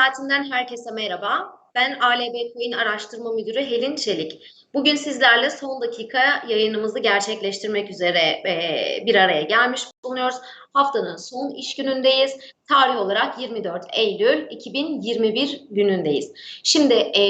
Saatinden herkese merhaba. Ben ALB Coin Araştırma Müdürü Helin Çelik. Bugün sizlerle son dakika yayınımızı gerçekleştirmek üzere e, bir araya gelmiş bulunuyoruz. Haftanın son iş günündeyiz. Tarih olarak 24 Eylül 2021 günündeyiz. Şimdi e,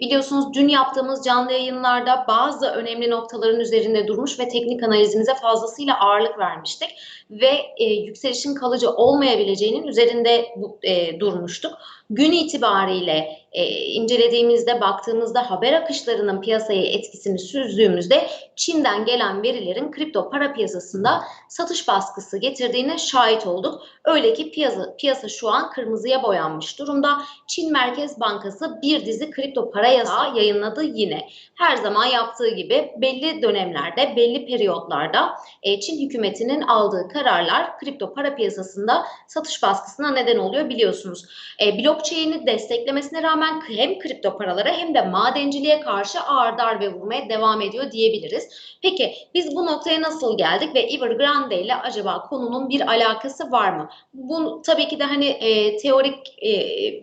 biliyorsunuz dün yaptığımız canlı yayınlarda bazı önemli noktaların üzerinde durmuş ve teknik analizimize fazlasıyla ağırlık vermiştik. Ve e, yükselişin kalıcı olmayabileceğinin üzerinde e, durmuştuk. Gün itibariyle e, incelediğimizde, baktığımızda haber akışlarının piyasaya etkisini süzdüğümüzde Çin'den gelen verilerin kripto para piyasasında satış baskısı getirdiğine şahit olduk. Öyle ki piyasa, piyasa şu an kırmızıya boyanmış durumda. Çin Merkez Bankası bir dizi kripto para yasağı yayınladı yine. Her zaman yaptığı gibi belli dönemlerde, belli periyotlarda e, Çin hükümetinin aldığı kararlar kripto para piyasasında satış baskısına neden oluyor biliyorsunuz. E, blockchain'i desteklemesine rağmen hem kripto paralara hem de madenciliğe karşı ağır darbe vurmaya devam ediyor diyebiliriz. Peki biz bu noktaya nasıl geldik ve Evergrande ile acaba konunun bir alakası var mı? Bu tabii ki de hani e, teorik e,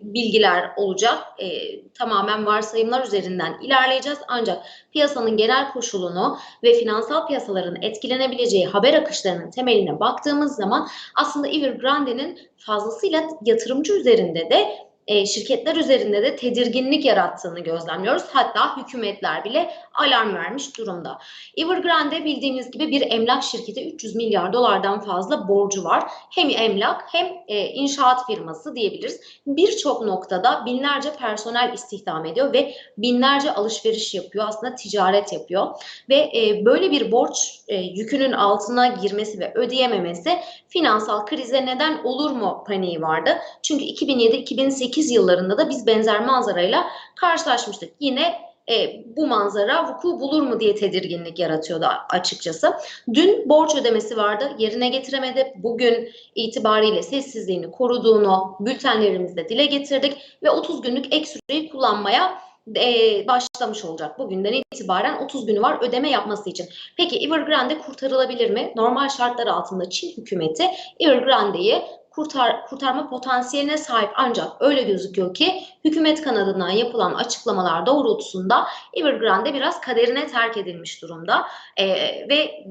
bilgiler olacak. E, tamamen varsayımlar üzerinden ilerleyeceğiz. Ancak piyasanın genel koşulunu ve finansal piyasaların etkilenebileceği haber akışlarının temeline baktığımız zaman aslında Evergrande'nin fazlasıyla yatırımcı üzerinde de e, şirketler üzerinde de tedirginlik yarattığını gözlemliyoruz. Hatta hükümetler bile alarm vermiş durumda. Evergrande bildiğiniz gibi bir emlak şirketi 300 milyar dolardan fazla borcu var. Hem emlak hem e, inşaat firması diyebiliriz. Birçok noktada binlerce personel istihdam ediyor ve binlerce alışveriş yapıyor. Aslında ticaret yapıyor ve e, böyle bir borç e, yükünün altına girmesi ve ödeyememesi finansal krize neden olur mu paniği vardı. Çünkü 2007-2008 yıllarında da biz benzer manzarayla karşılaşmıştık. Yine e, bu manzara vuku bulur mu diye tedirginlik yaratıyordu açıkçası. Dün borç ödemesi vardı, yerine getiremedi. Bugün itibariyle sessizliğini koruduğunu bültenlerimizde dile getirdik ve 30 günlük ek süreyi kullanmaya e, başlamış olacak. Bugünden itibaren 30 günü var ödeme yapması için. Peki Evergrande kurtarılabilir mi? Normal şartlar altında Çin hükümeti Evergrande'yi kurtar, kurtarma potansiyeline sahip. Ancak öyle gözüküyor ki hükümet kanadından yapılan açıklamalar doğrultusunda Evergrande biraz kaderine terk edilmiş durumda. Ee, ve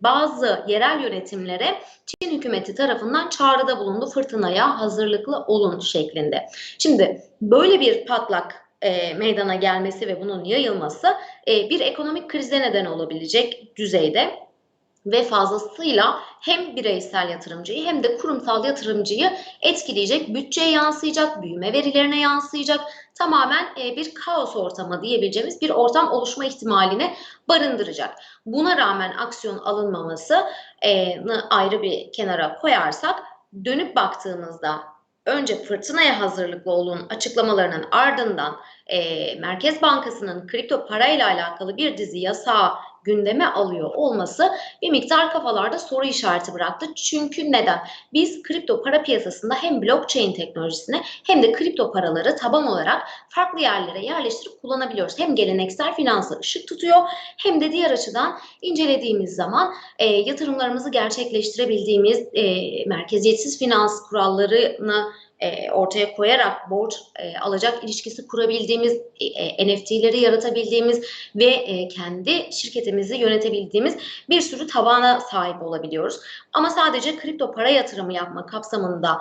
bazı yerel yönetimlere Çin hükümeti tarafından çağrıda bulundu fırtınaya hazırlıklı olun şeklinde. Şimdi böyle bir patlak e, meydana gelmesi ve bunun yayılması e, bir ekonomik krize neden olabilecek düzeyde ve fazlasıyla hem bireysel yatırımcıyı hem de kurumsal yatırımcıyı etkileyecek, bütçeye yansıyacak, büyüme verilerine yansıyacak, tamamen e, bir kaos ortamı diyebileceğimiz bir ortam oluşma ihtimalini barındıracak. Buna rağmen aksiyon alınmaması e, ayrı bir kenara koyarsak dönüp baktığımızda önce fırtınaya hazırlıklı olun açıklamalarının ardından e, Merkez Bankası'nın kripto parayla alakalı bir dizi yasağı gündeme alıyor olması bir miktar kafalarda soru işareti bıraktı. Çünkü neden? Biz kripto para piyasasında hem blockchain teknolojisine hem de kripto paraları taban olarak farklı yerlere yerleştirip kullanabiliyoruz. Hem geleneksel finansı ışık tutuyor hem de diğer açıdan incelediğimiz zaman e, yatırımlarımızı gerçekleştirebildiğimiz e, merkeziyetsiz finans kurallarını e, ortaya koyarak borç e, alacak ilişkisi kurabildiğimiz, e, e NFT'leri yaratabildiğimiz ve e, kendi şirketimizi yönetebildiğimiz bir sürü tabana sahip olabiliyoruz. Ama sadece kripto para yatırımı yapma kapsamında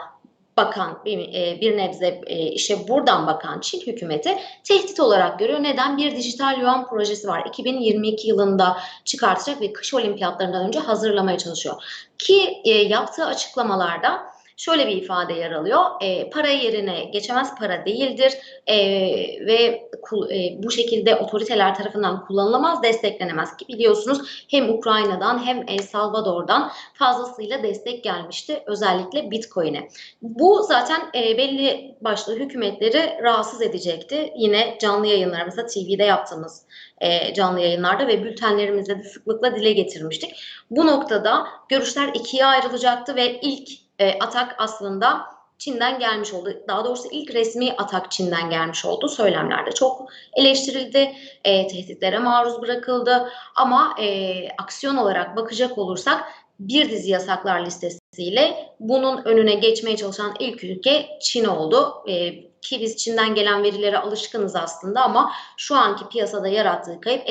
bakan bir, e, bir nebze e, işe buradan bakan Çin hükümeti tehdit olarak görüyor. Neden? Bir dijital yuan projesi var. 2022 yılında çıkartacak ve kış olimpiyatlarından önce hazırlamaya çalışıyor. Ki e, yaptığı açıklamalarda şöyle bir ifade yer alıyor. E, para yerine geçemez para değildir e, ve e, bu şekilde otoriteler tarafından kullanılamaz, desteklenemez ki biliyorsunuz hem Ukrayna'dan hem El Salvador'dan fazlasıyla destek gelmişti özellikle Bitcoin'e. Bu zaten e, belli başlı hükümetleri rahatsız edecekti. Yine canlı yayınlarımızda TV'de yaptığımız e, canlı yayınlarda ve bültenlerimizde de sıklıkla dile getirmiştik. Bu noktada görüşler ikiye ayrılacaktı ve ilk e, atak aslında Çin'den gelmiş oldu. Daha doğrusu ilk resmi atak Çin'den gelmiş oldu. Söylemlerde çok eleştirildi, e, tehditlere maruz bırakıldı. Ama e, aksiyon olarak bakacak olursak bir dizi yasaklar listesi etkisiyle bunun önüne geçmeye çalışan ilk ülke Çin oldu. E, ki biz Çin'den gelen verilere alışkınız aslında ama şu anki piyasada yarattığı kayıp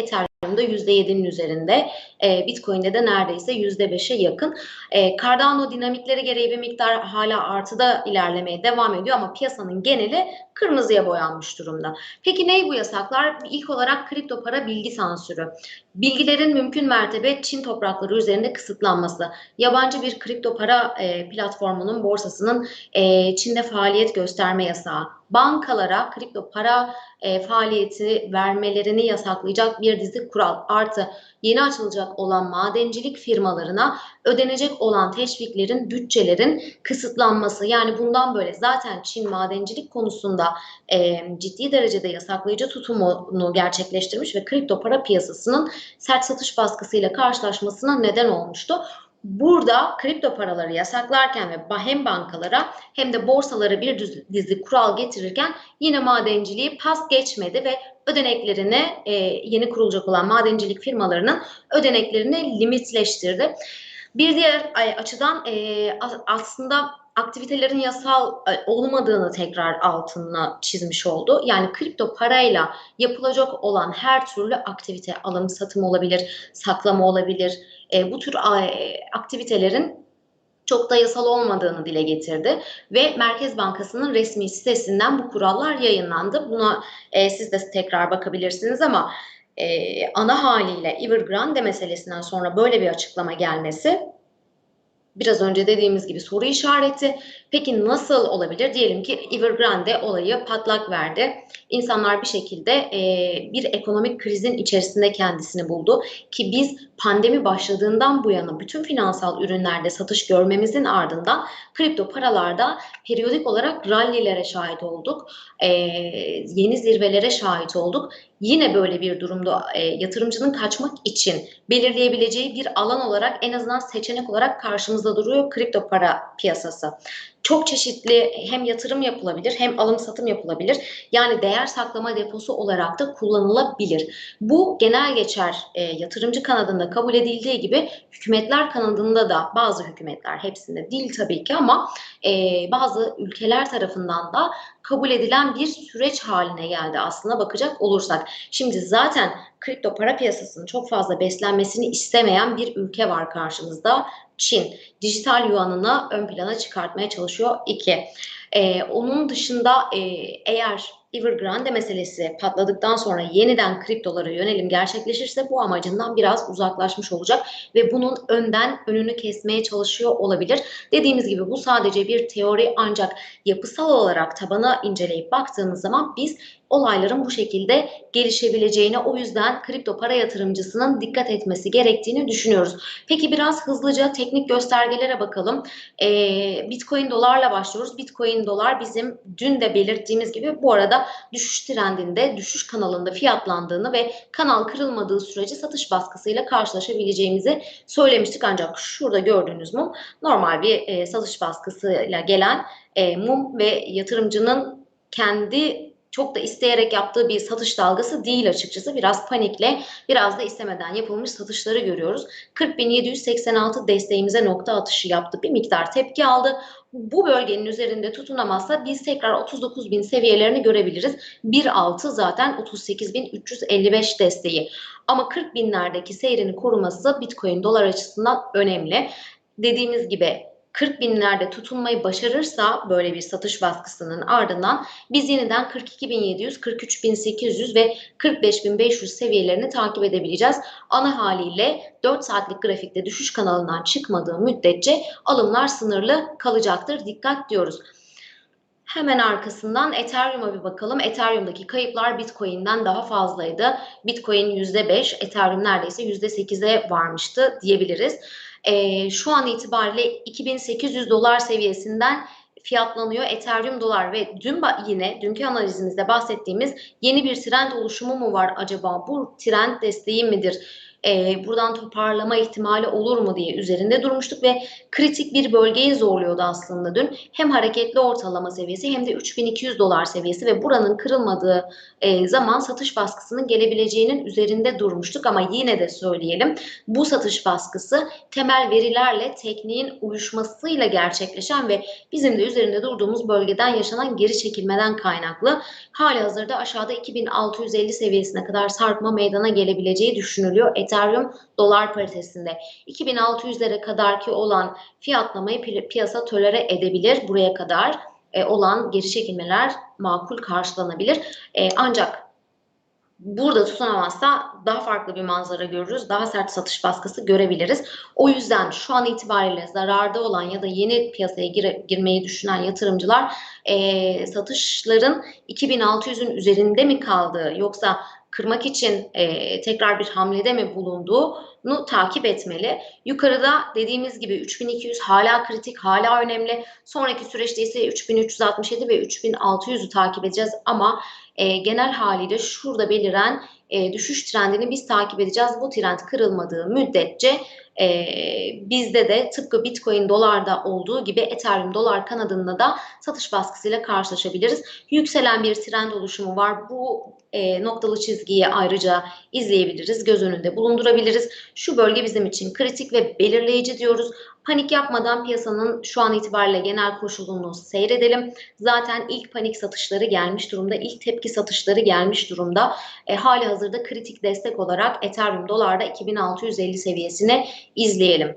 Ethereum'da %7'nin üzerinde, e, Bitcoin'de de neredeyse %5'e yakın. E, Cardano dinamikleri gereği bir miktar hala artıda ilerlemeye devam ediyor ama piyasanın geneli kırmızıya boyanmış durumda. Peki ney bu yasaklar? İlk olarak kripto para bilgi sansürü. Bilgilerin mümkün mertebe Çin toprakları üzerinde kısıtlanması. Yabancı bir kripto para e, platformunun, borsasının e, Çin'de faaliyet gösterme yasağı. Bankalara kripto para e, faaliyeti vermelerini yasaklayacak bir dizi kural artı yeni açılacak olan madencilik firmalarına ödenecek olan teşviklerin, bütçelerin kısıtlanması. Yani bundan böyle zaten Çin madencilik konusunda e, ciddi derecede yasaklayıcı tutumunu gerçekleştirmiş ve kripto para piyasasının sert satış baskısıyla karşılaşmasına neden olmuştu. Burada kripto paraları yasaklarken ve hem bankalara hem de borsalara bir dizi kural getirirken yine madenciliği pas geçmedi ve ödeneklerini e, yeni kurulacak olan madencilik firmalarının ödeneklerini limitleştirdi. Bir diğer açıdan e, aslında aktivitelerin yasal e, olmadığını tekrar altına çizmiş oldu. Yani kripto parayla yapılacak olan her türlü aktivite, alım satım olabilir, saklama olabilir. E, bu tür e, aktivitelerin çok da yasal olmadığını dile getirdi ve Merkez Bankası'nın resmi sitesinden bu kurallar yayınlandı. Buna e, siz de tekrar bakabilirsiniz ama e, ana haliyle Evergrande meselesinden sonra böyle bir açıklama gelmesi biraz önce dediğimiz gibi soru işareti. Peki nasıl olabilir? Diyelim ki Evergrande olayı patlak verdi. İnsanlar bir şekilde e, bir ekonomik krizin içerisinde kendisini buldu. Ki biz pandemi başladığından bu yana bütün finansal ürünlerde satış görmemizin ardından kripto paralarda periyodik olarak rallilere şahit olduk. E, yeni zirvelere şahit olduk. Yine böyle bir durumda e, yatırımcının kaçmak için belirleyebileceği bir alan olarak en azından seçenek olarak karşımızda duruyor kripto para piyasası çok çeşitli hem yatırım yapılabilir hem alım satım yapılabilir. Yani değer saklama deposu olarak da kullanılabilir. Bu genel geçer e, yatırımcı kanadında kabul edildiği gibi hükümetler kanadında da bazı hükümetler hepsinde değil tabii ki ama e, bazı ülkeler tarafından da kabul edilen bir süreç haline geldi aslına bakacak olursak. Şimdi zaten kripto para piyasasının çok fazla beslenmesini istemeyen bir ülke var karşımızda. Çin dijital yuanını ön plana çıkartmaya çalışıyor. İki. Ee, onun dışında e, eğer Evergrande meselesi patladıktan sonra yeniden kriptolara yönelim gerçekleşirse bu amacından biraz uzaklaşmış olacak ve bunun önden önünü kesmeye çalışıyor olabilir. Dediğimiz gibi bu sadece bir teori ancak yapısal olarak tabana inceleyip baktığımız zaman biz olayların bu şekilde gelişebileceğine o yüzden kripto para yatırımcısının dikkat etmesi gerektiğini düşünüyoruz. Peki biraz hızlıca teknik göstergelere bakalım. Ee, Bitcoin dolarla başlıyoruz. Bitcoin dolar bizim dün de belirttiğimiz gibi bu arada düşüş trendinde, düşüş kanalında fiyatlandığını ve kanal kırılmadığı sürece satış baskısıyla karşılaşabileceğimizi söylemiştik. Ancak şurada gördüğünüz mum normal bir e, satış baskısıyla gelen e, mum ve yatırımcının kendi çok da isteyerek yaptığı bir satış dalgası değil açıkçası. Biraz panikle, biraz da istemeden yapılmış satışları görüyoruz. 40.786 desteğimize nokta atışı yaptı. Bir miktar tepki aldı. Bu bölgenin üzerinde tutunamazsa biz tekrar 39.000 seviyelerini görebiliriz. 1.6 zaten 38.355 desteği. Ama 40 binlerdeki seyrini koruması Bitcoin dolar açısından önemli. Dediğimiz gibi 40 binlerde tutunmayı başarırsa böyle bir satış baskısının ardından biz yeniden 42.700, 43.800 ve 45.500 seviyelerini takip edebileceğiz. Ana haliyle 4 saatlik grafikte düşüş kanalından çıkmadığı müddetçe alımlar sınırlı kalacaktır. Dikkat diyoruz. Hemen arkasından Ethereum'a bir bakalım. Ethereum'daki kayıplar Bitcoin'den daha fazlaydı. Bitcoin %5, Ethereum neredeyse %8'e varmıştı diyebiliriz e, şu an itibariyle 2800 dolar seviyesinden fiyatlanıyor Ethereum dolar ve dün yine dünkü analizimizde bahsettiğimiz yeni bir trend oluşumu mu var acaba? Bu trend desteği midir? E, buradan toparlama ihtimali olur mu diye üzerinde durmuştuk ve kritik bir bölgeyi zorluyordu aslında dün. Hem hareketli ortalama seviyesi hem de 3200 dolar seviyesi ve buranın kırılmadığı e, zaman satış baskısının gelebileceğinin üzerinde durmuştuk ama yine de söyleyelim bu satış baskısı temel verilerle tekniğin uyuşmasıyla gerçekleşen ve bizim de üzerinde durduğumuz bölgeden yaşanan geri çekilmeden kaynaklı. Hali hazırda aşağıda 2650 seviyesine kadar sarkma meydana gelebileceği düşünülüyor. Ethereum dolar paritesinde 2600'lere kadarki olan fiyatlamayı pi piyasa tölere edebilir. Buraya kadar e, olan geri çekilmeler makul karşılanabilir. E, ancak burada tutunamazsa daha farklı bir manzara görürüz. Daha sert satış baskısı görebiliriz. O yüzden şu an itibariyle zararda olan ya da yeni piyasaya gir girmeyi düşünen yatırımcılar e, satışların 2600'ün üzerinde mi kaldığı yoksa kırmak için e, tekrar bir hamlede mi bulunduğunu takip etmeli. Yukarıda dediğimiz gibi 3200 hala kritik, hala önemli. Sonraki süreçte ise 3367 ve 3600'ü takip edeceğiz ama e, genel haliyle şurada beliren e, düşüş trendini biz takip edeceğiz. Bu trend kırılmadığı müddetçe e, bizde de tıpkı Bitcoin dolarda olduğu gibi Ethereum dolar kanadında da satış baskısıyla karşılaşabiliriz. Yükselen bir trend oluşumu var. Bu e, noktalı çizgiyi ayrıca izleyebiliriz, göz önünde bulundurabiliriz. Şu bölge bizim için kritik ve belirleyici diyoruz. Panik yapmadan piyasanın şu an itibariyle genel koşulunu seyredelim. Zaten ilk panik satışları gelmiş durumda, ilk tepki satışları gelmiş durumda. E, hali hazırda kritik destek olarak Ethereum dolarda 2650 seviyesini izleyelim.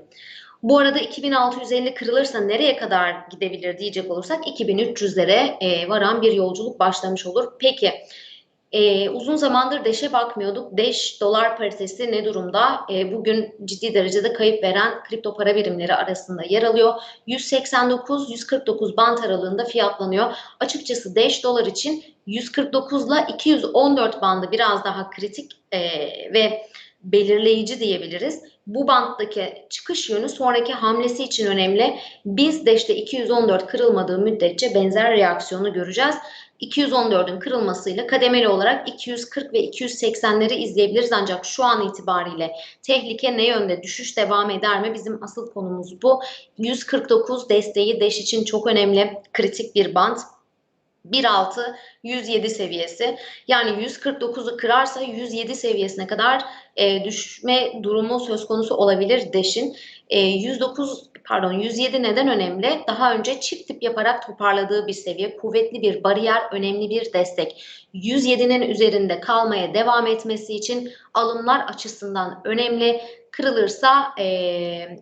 Bu arada 2650 kırılırsa nereye kadar gidebilir diyecek olursak 2300'lere e, varan bir yolculuk başlamış olur. Peki ee, uzun zamandır DEŞ'e bakmıyorduk. DEŞ dolar paritesi ne durumda? Ee, bugün ciddi derecede kayıp veren kripto para birimleri arasında yer alıyor. 189-149 bant aralığında fiyatlanıyor. Açıkçası DEŞ dolar için 149 ile 214 bandı biraz daha kritik e, ve belirleyici diyebiliriz. Bu banttaki çıkış yönü sonraki hamlesi için önemli. Biz DEŞ'te 214 kırılmadığı müddetçe benzer reaksiyonu göreceğiz. 214'ün kırılmasıyla kademeli olarak 240 ve 280'leri izleyebiliriz. Ancak şu an itibariyle tehlike ne yönde? Düşüş devam eder mi? Bizim asıl konumuz bu. 149 desteği deş için çok önemli kritik bir band 1.6 107 seviyesi. Yani 149'u kırarsa 107 seviyesine kadar e, düşme durumu söz konusu olabilir deşin. E, 109 pardon 107 neden önemli? Daha önce çift tip yaparak toparladığı bir seviye, kuvvetli bir bariyer, önemli bir destek. 107'nin üzerinde kalmaya devam etmesi için alımlar açısından önemli. Kırılırsa e,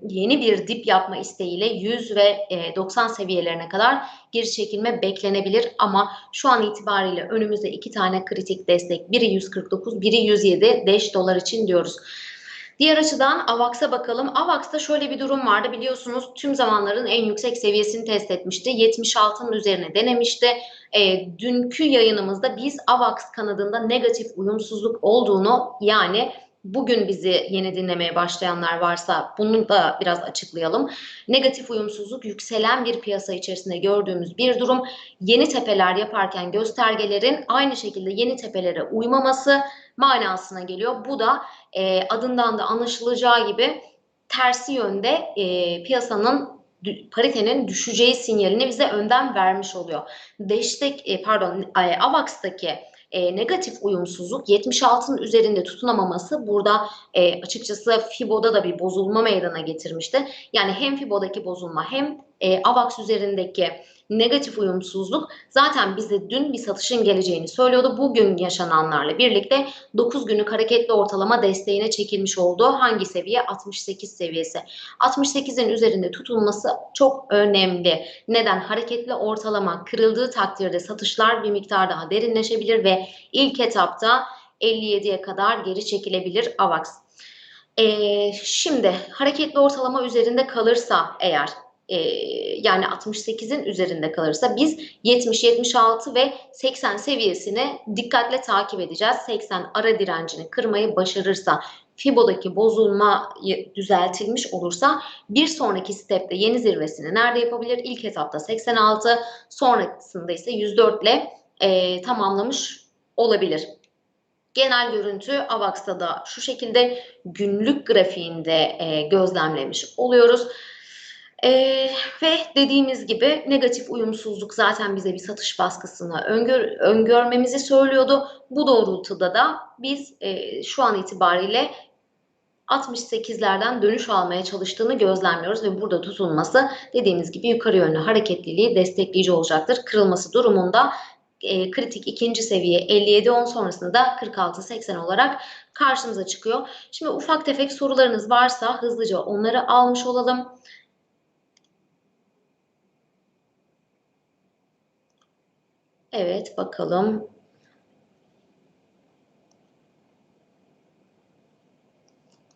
yeni bir dip yapma isteğiyle 100 ve e, 90 seviyelerine kadar geri çekilme beklenebilir ama şu an itibariyle önümüzde iki tane kritik destek. Biri 149, biri 107 5 dolar için diyoruz. Diğer açıdan AVAX'a bakalım. AVAX'ta şöyle bir durum vardı biliyorsunuz tüm zamanların en yüksek seviyesini test etmişti. 76'nın üzerine denemişti. E, dünkü yayınımızda biz AVAX kanadında negatif uyumsuzluk olduğunu yani bugün bizi yeni dinlemeye başlayanlar varsa bunu da biraz açıklayalım. Negatif uyumsuzluk yükselen bir piyasa içerisinde gördüğümüz bir durum. Yeni tepeler yaparken göstergelerin aynı şekilde yeni tepelere uymaması manasına geliyor. Bu da e, adından da anlaşılacağı gibi tersi yönde e, piyasanın paritenin düşeceği sinyalini bize önden vermiş oluyor. Destek e, pardon e, AVAX'taki e, negatif uyumsuzluk 76'ın üzerinde tutunamaması burada e, açıkçası Fibo'da da bir bozulma meydana getirmişti. Yani hem Fibo'daki bozulma hem e, AVAX üzerindeki negatif uyumsuzluk zaten bize dün bir satışın geleceğini söylüyordu. Bugün yaşananlarla birlikte 9 günlük hareketli ortalama desteğine çekilmiş oldu. Hangi seviye? 68 seviyesi. 68'in üzerinde tutulması çok önemli. Neden? Hareketli ortalama kırıldığı takdirde satışlar bir miktar daha derinleşebilir ve ilk etapta 57'ye kadar geri çekilebilir AVAX. Ee, şimdi hareketli ortalama üzerinde kalırsa eğer e, yani 68'in üzerinde kalırsa biz 70, 76 ve 80 seviyesini dikkatle takip edeceğiz. 80 ara direncini kırmayı başarırsa Fibo'daki bozulma düzeltilmiş olursa bir sonraki stepte yeni zirvesini nerede yapabilir? İlk etapta 86, sonrasında ise 104 ile e, tamamlamış olabilir. Genel görüntü AVAX'ta da şu şekilde günlük grafiğinde e, gözlemlemiş oluyoruz. E, ve dediğimiz gibi negatif uyumsuzluk zaten bize bir satış baskısını öngör, öngörmemizi söylüyordu. Bu doğrultuda da biz e, şu an itibariyle 68'lerden dönüş almaya çalıştığını gözlemliyoruz ve burada tutulması dediğimiz gibi yukarı yönlü hareketliliği destekleyici olacaktır. Kırılması durumunda e, kritik ikinci seviye 57.10 sonrasında da 46.80 olarak karşımıza çıkıyor. Şimdi ufak tefek sorularınız varsa hızlıca onları almış olalım. Evet bakalım.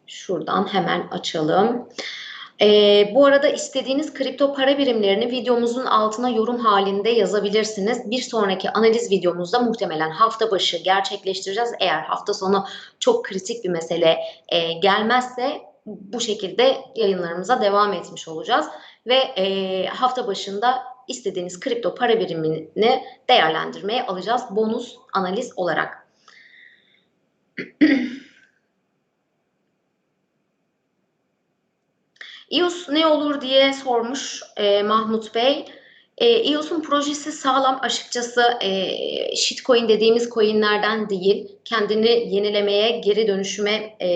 Şuradan hemen açalım. Ee, bu arada istediğiniz kripto para birimlerini videomuzun altına yorum halinde yazabilirsiniz. Bir sonraki analiz videomuzda muhtemelen hafta başı gerçekleştireceğiz. Eğer hafta sonu çok kritik bir mesele e, gelmezse bu şekilde yayınlarımıza devam etmiş olacağız. Ve e, hafta başında istediğiniz kripto para birimini değerlendirmeye alacağız bonus analiz olarak. İOS ne olur diye sormuş e, Mahmut Bey. E, İOS'un projesi sağlam açıkçası e, shitcoin dediğimiz coinlerden değil. Kendini yenilemeye, geri dönüşüme, e,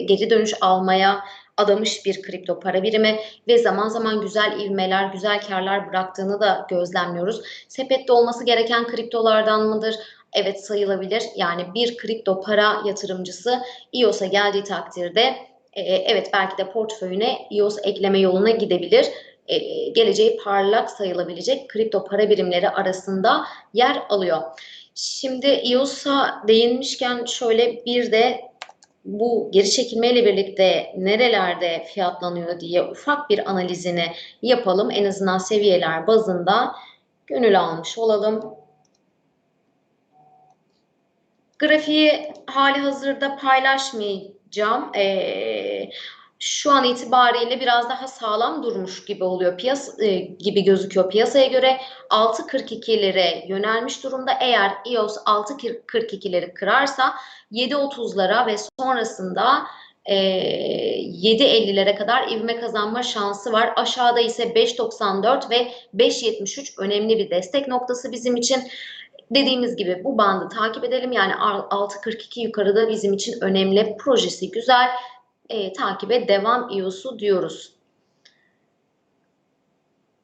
geri dönüş almaya adamış bir kripto para birimi ve zaman zaman güzel ivmeler, güzel karlar bıraktığını da gözlemliyoruz. Sepette olması gereken kriptolardan mıdır? Evet sayılabilir. Yani bir kripto para yatırımcısı İOS'a geldiği takdirde e, evet belki de portföyüne iOS ekleme yoluna gidebilir. E, geleceği parlak sayılabilecek kripto para birimleri arasında yer alıyor. Şimdi iOS'a değinmişken şöyle bir de bu geri çekilmeyle birlikte nerelerde fiyatlanıyor diye ufak bir analizini yapalım. En azından seviyeler bazında gönül almış olalım. Grafiği hali hazırda paylaşmayacağım. Ee, şu an itibariyle biraz daha sağlam durmuş gibi oluyor piyasa e, gibi gözüküyor piyasaya göre 6.42'lere yönelmiş durumda. Eğer EOS 6.42'leri kırarsa 7.30'lara ve sonrasında e, 7.50'lere kadar ivme kazanma şansı var. Aşağıda ise 5.94 ve 5.73 önemli bir destek noktası bizim için. Dediğimiz gibi bu bandı takip edelim. Yani 6.42 yukarıda bizim için önemli. Projesi güzel. E, takibe devam EOS'u diyoruz.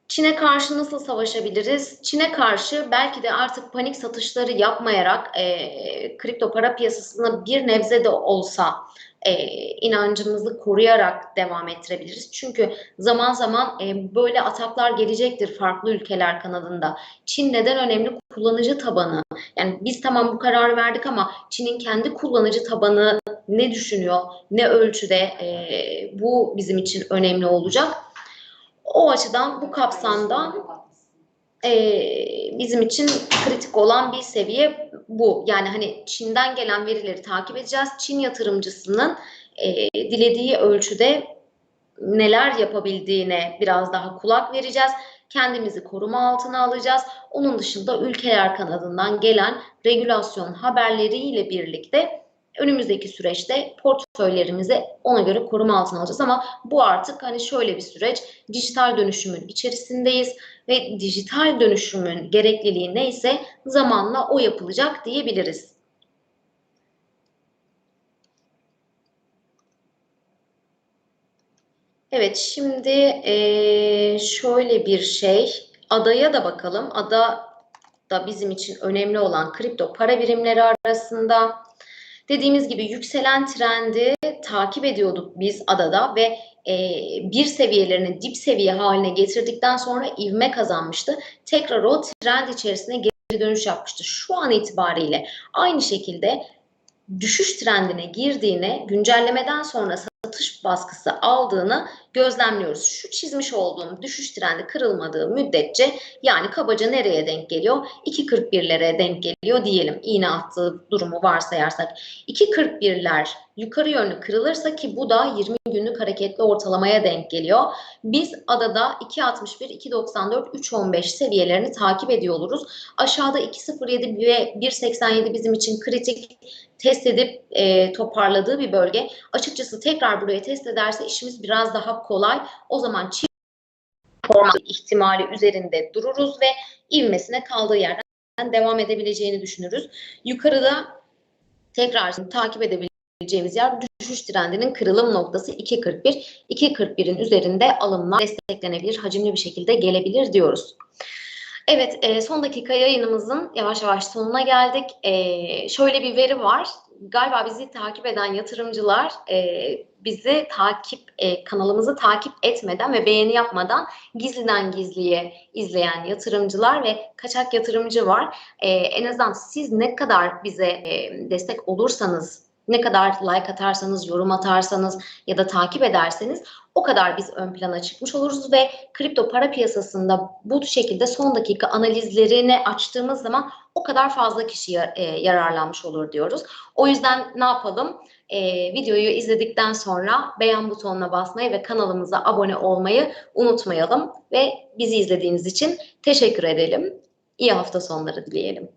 Çin'e karşı nasıl savaşabiliriz? Çin'e karşı belki de artık panik satışları yapmayarak e, kripto para piyasasına bir nebze de olsa e, inancımızı koruyarak devam ettirebiliriz. Çünkü zaman zaman e, böyle ataklar gelecektir farklı ülkeler kanadında. Çin neden önemli? Kullanıcı tabanı. Yani biz tamam bu kararı verdik ama Çin'in kendi kullanıcı tabanı ne düşünüyor, ne ölçüde e, bu bizim için önemli olacak. O açıdan bu kapsamda e, bizim için kritik olan bir seviye bu. Yani hani Çin'den gelen verileri takip edeceğiz. Çin yatırımcısının e, dilediği ölçüde neler yapabildiğine biraz daha kulak vereceğiz. Kendimizi koruma altına alacağız. Onun dışında ülkeler kanadından gelen regülasyon haberleriyle birlikte önümüzdeki süreçte portföylerimizi ona göre koruma altına alacağız ama bu artık hani şöyle bir süreç dijital dönüşümün içerisindeyiz ve dijital dönüşümün gerekliliği neyse zamanla o yapılacak diyebiliriz. Evet şimdi şöyle bir şey adaya da bakalım. Ada da bizim için önemli olan kripto para birimleri arasında. Dediğimiz gibi yükselen trendi takip ediyorduk biz adada ve e, bir seviyelerini dip seviye haline getirdikten sonra ivme kazanmıştı. Tekrar o trend içerisine geri dönüş yapmıştı. Şu an itibariyle aynı şekilde düşüş trendine girdiğine güncellemeden sonra satış baskısı aldığını gözlemliyoruz. Şu çizmiş olduğum düşüş trendi kırılmadığı müddetçe yani kabaca nereye denk geliyor? 2.41'lere denk geliyor diyelim. İğne attığı durumu varsayarsak. 2.41'ler yukarı yönlü kırılırsa ki bu da 20 günlük hareketli ortalamaya denk geliyor. Biz adada 2.61, 2.94, 3.15 seviyelerini takip ediyor oluruz. Aşağıda 2.07 ve 1.87 bizim için kritik test edip e, toparladığı bir bölge. Açıkçası tekrar buraya test ederse işimiz biraz daha kolay. O zaman çift format ihtimali üzerinde dururuz ve ivmesine kaldığı yerden devam edebileceğini düşünürüz. Yukarıda tekrar takip edebileceğimiz yer düşüş trendinin kırılım noktası 2.41. 2.41'in üzerinde alımlar desteklenebilir, hacimli bir şekilde gelebilir diyoruz. Evet, e, son dakika yayınımızın yavaş yavaş sonuna geldik. E, şöyle bir veri var. Galiba bizi takip eden yatırımcılar e, bizi takip, e, kanalımızı takip etmeden ve beğeni yapmadan gizliden gizliye izleyen yatırımcılar ve kaçak yatırımcı var. E, en azından siz ne kadar bize e, destek olursanız, ne kadar like atarsanız, yorum atarsanız ya da takip ederseniz o kadar biz ön plana çıkmış oluruz ve kripto para piyasasında bu şekilde son dakika analizlerini açtığımız zaman o kadar fazla kişi ya- e, yararlanmış olur diyoruz. O yüzden ne yapalım? E, videoyu izledikten sonra beğen butonuna basmayı ve kanalımıza abone olmayı unutmayalım ve bizi izlediğiniz için teşekkür edelim. İyi hafta sonları dileyelim.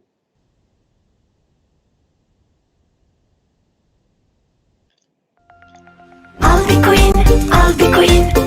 Al bir coin, al bir coin